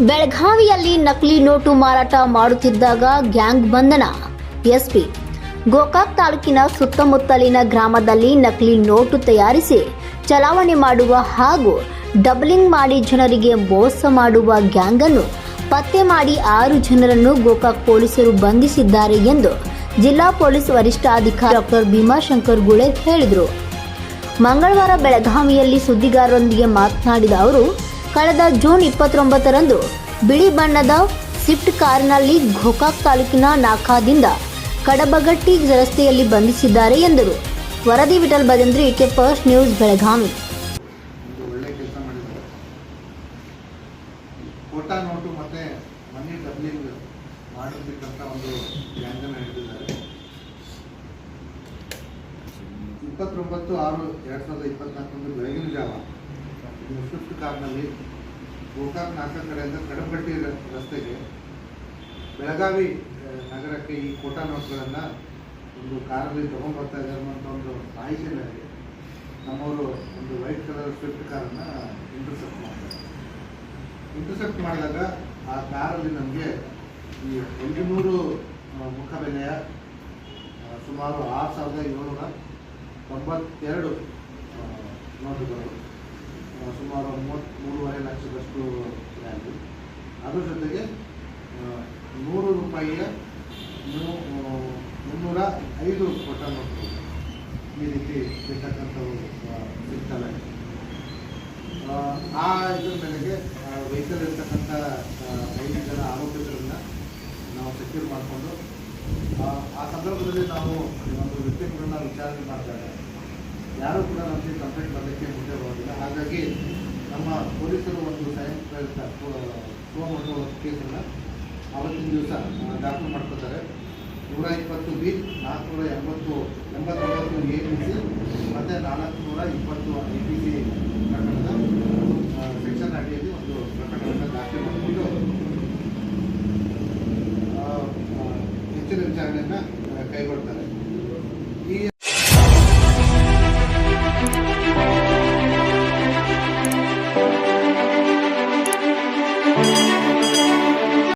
ಬೆಳಗಾವಿಯಲ್ಲಿ ನಕಲಿ ನೋಟು ಮಾರಾಟ ಮಾಡುತ್ತಿದ್ದಾಗ ಗ್ಯಾಂಗ್ ಬಂಧನ. ಎಸ್ಪಿ. ಗೋಕಾಕ್ ತಾಲೂಕಿನ ಸುತ್ತಮುತ್ತಲಿನ ಗ್ರಾಮದಲ್ಲಿ ನಕಲಿ ನೋಟು ತಯಾರಿಸಿ ಚಲಾವಣೆ ಮಾಡುವ ಹಾಗೂ ಡಬ್ಲಿಂಗ್ ಮಾಡಿ ಜನರಿಗೆ ಮೋಸ ಮಾಡುವ ಗ್ಯಾಂಗ್ ಅನ್ನು ಪತ್ತೆ ಮಾಡಿ ಆರು ಜನರನ್ನು ಗೋಕಾಕ್ ಪೊಲೀಸರು ಬಂಧಿಸಿದ್ದಾರೆ ಎಂದು ಜಿಲ್ಲಾ ಪೊಲೀಸ್ ವರಿಷ್ಠಾಧಿಕಾರಿ ಡಾಕ್ಟರ್ ಭೀಮಾಶಂಕರ್ ಗುಳೆ ಹೇಳಿದರು. ಮಂಗಳವಾರ ಬೆಳಗಾವಿಯಲ್ಲಿ ಸುದ್ದಿಗಾರರೊಂದಿಗೆ ಮಾತನಾಡಿದ ಅವರು ಕಳೆದ ಜೂನ್ ಇಪ್ಪತ್ತೊಂಬತ್ತರಂದು ಬಿಳಿ ಬಣ್ಣದ ಸ್ವಿಫ್ಟ್ ಕಾರಿನಲ್ಲಿ ಘೋಕಾಕ್ ತಾಲೂಕಿನ ನಾಕಾದಿಂದ ಕಡಬಗಟ್ಟಿ ರಸ್ತೆಯಲ್ಲಿ ಬಂಧಿಸಿದ್ದಾರೆ ಎಂದರು. ವರದಿ Vithal Badandri K First News, Belagavi. Note ಮತ್ತೆ ಮನಿ ಒಂದು ಇಪ್ಪತ್ತೊಂಬತ್ತು ಆರು ಎರಡು ಸಾವಿರದ ಇಪ್ಪತ್ನಾಲ್ಕರಂದು ಬೆಳಗಿನ ಜಾವ ಸ್ವಿಫ್ಟ್ ಕಾರ್ನಲ್ಲಿ ಗೋಕಾಕ್ ನಾಲ್ಕ ಕಡೆಯಿಂದ ಕಡಂಬಟ್ಟಿ ರಸ್ತೆಗೆ ಬೆಳಗಾವಿ ನಗರಕ್ಕೆ ಈ ಕೋಟಾ ನೋಟ್ಗಳನ್ನು ಒಂದು ಕಾರಲ್ಲಿ ತೊಗೊಂಡ್ಬರ್ತಾ ಇದ್ದಾರೆ ಅನ್ನೋ ಒಂದು ಮಾಹಿತಿ ನನಗೆ ನಮ್ಮವರು ಒಂದು ವೈಟ್ ಕಲರ್ ಸ್ವಿಫ್ಟ್ ಕಾರನ್ನು ಇಂಟರ್ಸೆಪ್ಟ್ ಮಾಡ್ತಾರೆ. ಇಂಟರ್ಸೆಪ್ಟ್ ಮಾಡಿದಾಗ ಆ ಕಾರಲ್ಲಿ ನಮಗೆ ಈ ಒಂದು ನೂರು ಮುಖಬೆಲೆಯ ಸುಮಾರು ಆರು ಸಾವಿರದ ಏಳ್ನೂರ ತೊಂಬತ್ತೆರಡು ನೋಟುಗಳು ಸುಮಾರು ಮೂವತ್ತ್ ಮೂರುವರೆ ಲಕ್ಷದಷ್ಟು ವ್ಯಾಲ್ಯೂ ಅದ್ರ ಜೊತೆಗೆ ನೂರು ರೂಪಾಯಿಯ ಮುನ್ನೂರ ಐದು ಕೊಟ್ಟ ನೋಟು ಈ ರೀತಿ ಇರ್ತಕ್ಕಂಥವು ಆ, ಆ, ಇದ್ರ ಮೇಲೆಗೆ ವೆಹಿಕಲ್ ಇರ್ತಕ್ಕಂಥ ಐದು ಜನ ನಾವು ಸೆಕ್ಯೂರ್ ಮಾಡಿಕೊಂಡು ಆ ಸಂದರ್ಭದಲ್ಲಿ ನಾವು ಒಂದು ವ್ಯಕ್ತಿಗಳನ್ನ ವಿಚಾರಣೆ ಮಾಡಿದಾಗ ಯಾರೂ ಕೂಡ ನಮಗೆ ಕಂಪ್ಲೇಂಟ್ ಬರೋದಕ್ಕೆ ಮುಂದೆ ಬರೋದಿಲ್ಲ. ಹಾಗಾಗಿ ನಮ್ಮ ಪೊಲೀಸರು ಒಂದು ಸ್ವಯಂ ಪ್ರೇರಿತ ಮಾಡುವ ಕೇಸನ್ನು ಅವತ್ತಿನ ದಿವಸ ದಾಖಲು ಮಾಡ್ಕೋತಾರೆ ನೂರ ಇಪ್ಪತ್ತು ಬಿ, ನಾಲ್ಕುನೂರ ಎಂಬತ್ತು, ಎಂಬತ್ತೊಂಬತ್ತು ಎ ಬಿ ಸಿ, ಮತ್ತು ನಾಲ್ಕುನೂರ ಇಪ್ಪತ್ತು ಎ ಪಿ ಸಿ ಪ್ರಕರಣದ ಸೆಕ್ಷನ್ ಅಡಿಯಲ್ಲಿ ಒಂದು ಪ್ರಕರಣವನ್ನು ದಾಖಲೆ ಮಾಡಿಕೊಂಡು ಹೆಚ್ಚಿನ ವಿಚಾರಣೆಯನ್ನು ಕೈಗೊಳ್ತಾರೆ.